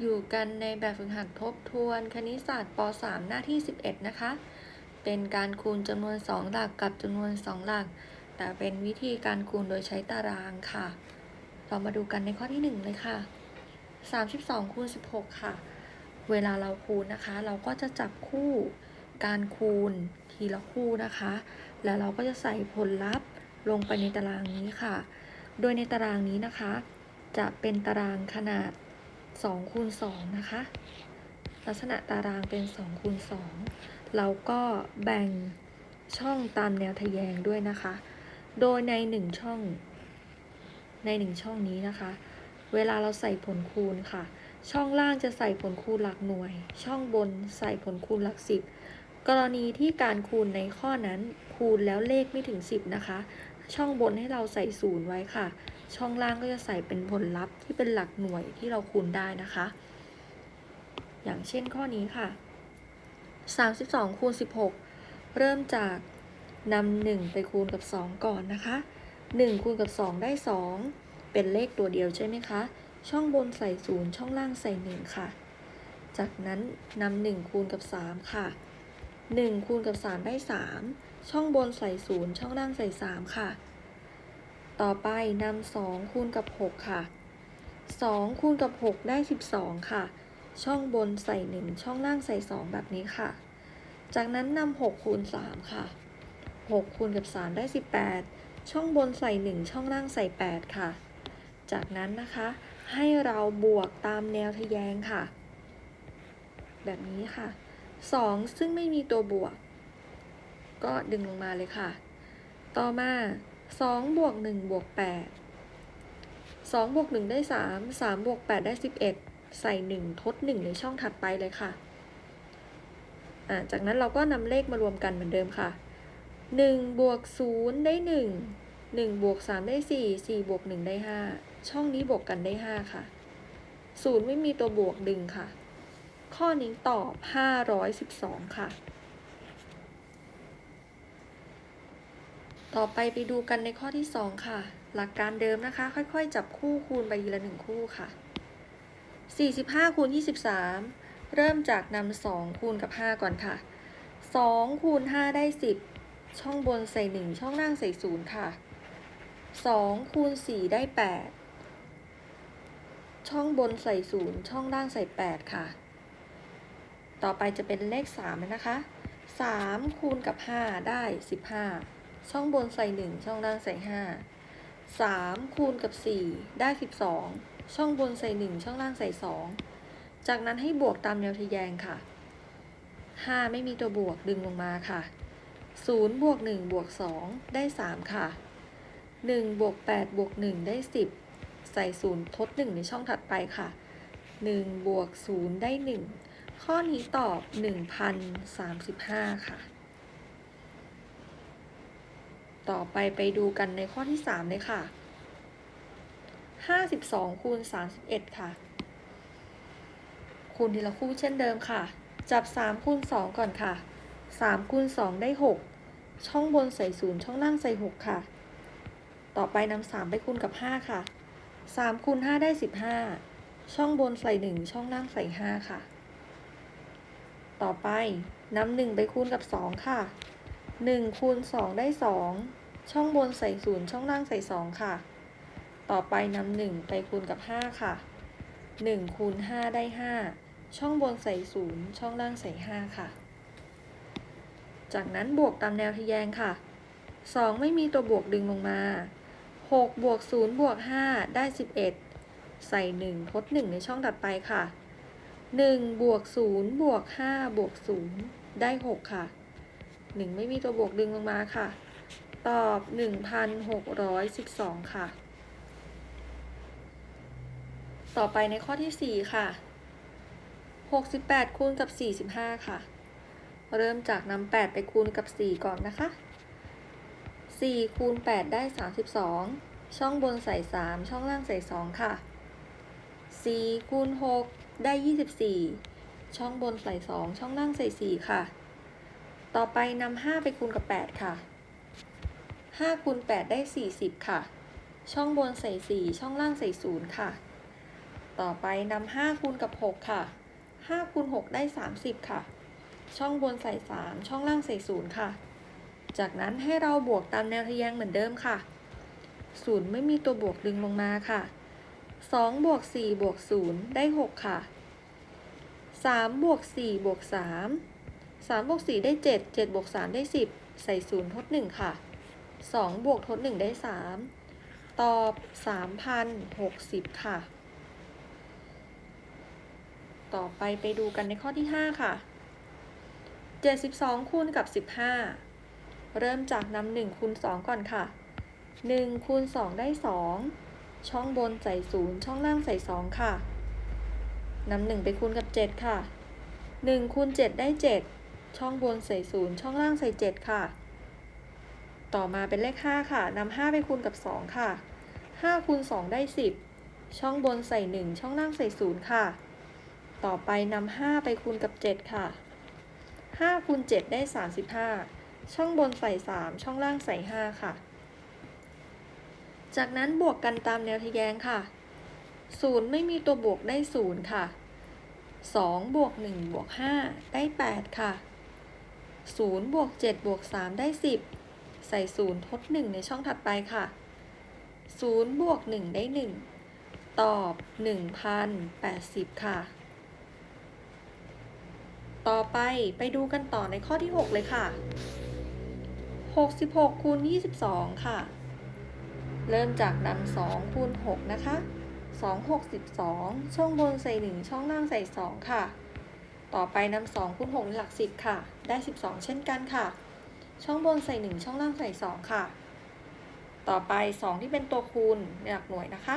อยู่กันในแบบฝึกหัดทบทวน คณิตศาสตร์ป .3 หน้าที่ 11 นะคะ เป็นการคูณจำนวน 2 หลักกับจำนวน 2 หลัก แต่เป็นวิธีการคูณโดยใช้ตารางค่ะ เรามาดูกันในข้อที่ 1 เลยค่ะ 32คูณ16 ค่ะ เวลาเราคูณนะคะ เราก็จะจับคู่การคูณทีละคู่นะคะ แล้วเราก็จะใส่ผลลัพธ์ลงไปในตารางนี้ค่ะ โดยในตารางนี้นะคะ จะเป็นตารางขนาด 2คูณ2นะคะ ลักษณะตารางเป็น2คูณ2เราก็แบ่งช่องตามแนวทแยงด้วยนะคะ โดยใน 1 ช่อง ใน 1 ช่องนี้นะคะ เวลาเราใส่ผลคูณค่ะ ช่องล่างจะใส่ผลคูณหลักหน่วย ช่องบนใส่ผลคูณหลักสิบกรณีที่การคูณในข้อนั้นคูณแล้วเลขไม่ถึง 10 นะคะ ช่องบนให้เราใส่ศูนย์ไว้ค่ะ ช่องล่างก็จะใส่เป็นผลลัพธ์ที่เป็นหลักหน่วยที่เราคูณได้นะคะ อย่างเช่นข้อนี้ค่ะ 32คูณ16 เริ่มจากนำ1ไปคูณกับ 2 ก่อนนะคะ 1 คูณกับ 2 ได้ 2 เป็นเลขตัวเดียวใช่ไหมคะ ช่องบนใส่ศูนย์ช่องล่างใส่ 1 ค่ะ จากนั้นนำ1คูณกับ 3 ค่ะ 1 คูณกับ 3 ได้ 3 ช่องบนใส่ศูนย์ช่องล่างใส่ 3 ค่ะ ต่อไปนำ2คูณกับ 6 ค่ะ 2 คูณกับ 6 ได้ 12 ค่ะ ช่องบนใส่ 1 ช่องล่างใส่ 2 แบบนี้ค่ะ จากนั้นนำ6คูณ 3 ค่ะ 6 คูณกับ 3 ได้ 18 ช่องบนใส่ 1 ช่องล่างใส่ 8 ค่ะ จากนั้นนะคะ ให้เราบวกตามแนวทะแยงค่ะ แบบนี้ค่ะ 2 ซึ่งไม่มีตัวบวก ก็ดึงลงมาเลยค่ะ ต่อมา 2บวก1บวก8 2บวก1ได้ 3 3บวก8ได้ 11 ใส่ 1 ทด 1 ในช่องถัดไปเลยค่ะ จากนั้นเราก็นำเลขมารวมกันเหมือนเดิมค่ะ 1 บวก 0 ได้ 1 1บวก3ได้ 4 4บวก1ได้ 5 ช่องนี้บวกกันได้ 5 ค่ะ 0 ไม่มีตัวบวกดึงค่ะ ข้อนี้ตอบ 512 ค่ะ ต่อไปไปดูกันในข้อที่ 2 ค่ะ หลักการเดิมนะคะ ค่อยๆ จับคู่คูณไปทีละหนึ่งคู่ค่ะ 45คูณ23 เริ่มจากนำ2คูณกับ 5 ก่อนค่ะ 2คูณ5ได้ 10 ช่องบนใส่ 1 ช่องล่างใส่ 0 ค่ะ 2คูณ4ได้ 8 ช่องบนใส่ 0 ช่องล่างใส่ 8 ค่ะ ต่อไปจะเป็นเลข3นะคะ3คูณกับ 5 ได้ 15 ช่องบนใส่ 1 ช่องล่างใส่ 5 3 คูณกับ 4 ได้ 12 ช่องบนใส่ 1 ช่องล่างใส่ 2 จากนั้นให้บวกตามแนวทแยงค่ะ 5 ไม่มีตัวบวกดึงลงมาค่ะ0บวก1บวก2ได้ 3 ค่ะ 1บวก8บวก1ได้ 10 ใส่ 0 ทด 1 ในช่องถัดไปค่ะ 1บวก0ได้ 1 ข้อนี้ตอบ 1,035 ค่ะ ต่อไปไปดูกันในข้อที่ 3 เลยค่ะ 52คูณ31 ค่ะ คูณทีละคู่เช่นเดิมค่ะ จับ 3คูณ2ก่อนค่ะ 3คูณ2ได้ 6 ช่องบนใส่0ช่องล่างใส่ 6 ค่ะ ต่อไปนำ3ไปคูณกับ 5 ค่ะ 3คูณ5ได้ 15 ช่องบนใส่ 1 ช่องล่างใส่ 5 ค่ะ ต่อไปนำ1ไปคูณกับ 2 ค่ะ1คูณ2ได้2 ช่องบนใส่0ช่องล่างใส่2ค่ะ ต่อไปนำ1ไปคูณกับ5ค่ะ1คูณ5ได้5ช่องบนใส่0ช่องล่างใส่5ค่ะ จากนั้นบวกตามแนวทะแยงค่ะ2ไม่มีตัวบวกดึงลงมา6บวก0บวก5ได้11ใส่1ทด1ในช่องถัดไปค่ะ1บวก0บวก5บวก0ได้6ค่ะ1ไม่มีตัวบวกดึงลงมาค่ะ ตอบ 1,612 ค่ะ ต่อไปในข้อที่ 4 ค่ะ 68 คูณกับ 45 ค่ะ เริ่มจากนำ8ไปคูณกับ 4 ก่อนนะคะ 4 คูณ 8 ได้ 32 ช่องบนใส่ 3 ช่องล่างใส่ 2 ค่ะ 4 คูณ 6 ได้ 24 ช่องบนใส่ 2 ช่องล่างใส่ 4 ค่ะ ต่อไปนำ5ไปคูณกับ 8 ค่ะ 5คูณ8ได้ 40 ค่ะ ช่องบนใส่ 4 ช่องล่างใส่ 0 ค่ะ ต่อไปนำห้าคูณกับหกค่ะห้าคูณหกได้สามสิบค่ะ ช่องบนใส่สามช่องล่างใส่ศูนย์ค่ะ จากนั้นให้เราบวกตามแนวทะแยงเหมือนเดิมค่ะศูนย์ไม่มีตัวบวกดึงลงมาค่ะสองบวกสี่บวกศูนย์ได้หกค่ะสามบวกสี่บวกสามสามบวกสี่ได้เจ็ดเจ็ดบวกสามได้สิบใส่ศูนย์ทดหนึ่งค่ะ สองบวกทดหนึ่งได้สามตอบสามพันหกสิบค่ะ ต่อไปไปดูกันในข้อที่ 5 ค่ะ 72คูณกับ 15 เริ่มจากนำ1คูณ2 ก่อนค่ะ 1คูณ2 ได้ 2 ช่องบนใส่ 0 ช่องล่างใส่ 2 ค่ะนำ1ไปคูณกับ 7 ค่ะ1คูณ7ได้ 7 ช่องบนใส่ 0 ช่องล่างใส่ 7 ค่ะ ต่อมาเป็นเลข 5 ค่ะนำ5ไปคูณกับ 2 ค่ะ5คูณ2ได้ 10 ช่องบนใส่ 1 ช่องล่างใส่ 0 ค่ะ ต่อไปนำ5ไปคูณกับ 7 ค่ะ5คูณ7ได้ 35 ช่องบนใส่ 3 ช่องล่างใส่ 5 ค่ะ จากนั้นบวกกันตามแนวทแยงค่ะ 0 ไม่มีตัวบวกได้ 0 ค่ะ 2 บวก 1 บวก 5 ได้ 8 ค่ะ 0 บวก 7 บวก 3 ได้ 10 ใส่ 0 ทด 1 ในช่องถัดไปค่ะ 0 บวก 1 ได้ 1 ตอบ 1,080 ค่ะ ต่อไปไปดูกันต่อในข้อที่ 6 เลยค่ะ 66คูณ22 ค่ะ เริ่มจากนำ2คูณ6นะคะ2 6 12ช่องบนใส่ 1 ช่องล่างใส่ 2 ค่ะ ต่อไปนำ2คูณ6ในหลัก 10 ค่ะ ได้ 12 เช่นกันค่ะ ช่องบนใส่ 1 ช่องล่างใส่ 2 ค่ะ ต่อไป 2 ที่เป็นตัวคูณในหลักหน่วยนะคะ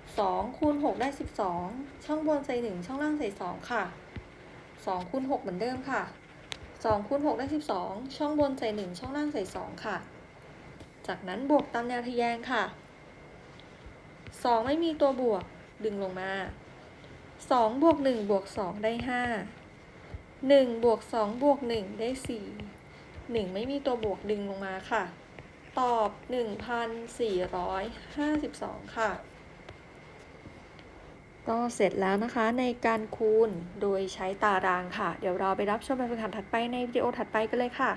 2 คูณ 6 ได้ 12 ช่องบนใส่ 1 ช่องล่างใส่ 2 ค่ะ 2 คูณ 6 เหมือนเดิมค่ะ 2 คูณ 6 ได้ 12 ช่องบนใส่ 1 ช่องล่างใส่ 2 ค่ะ จากนั้นบวกตามแนวทะแยงค่ะ 2 ไม่มีตัวบวกดึงลงมา 2 บวก 1 บวก 2 ได้ 5 1 บวก 2 บวก 1 ได้ 4 1 ไม่มีตัวบวกดึงลงมาค่ะ ตอบ 1,452 ค่ะ ก็เสร็จแล้วนะคะในการคูณโดยใช้ตารางค่ะ เดี๋ยวเราไปรับชมแบบฝึกหัดถัดไปในวิดีโอถัดไปกันเลยค่ะ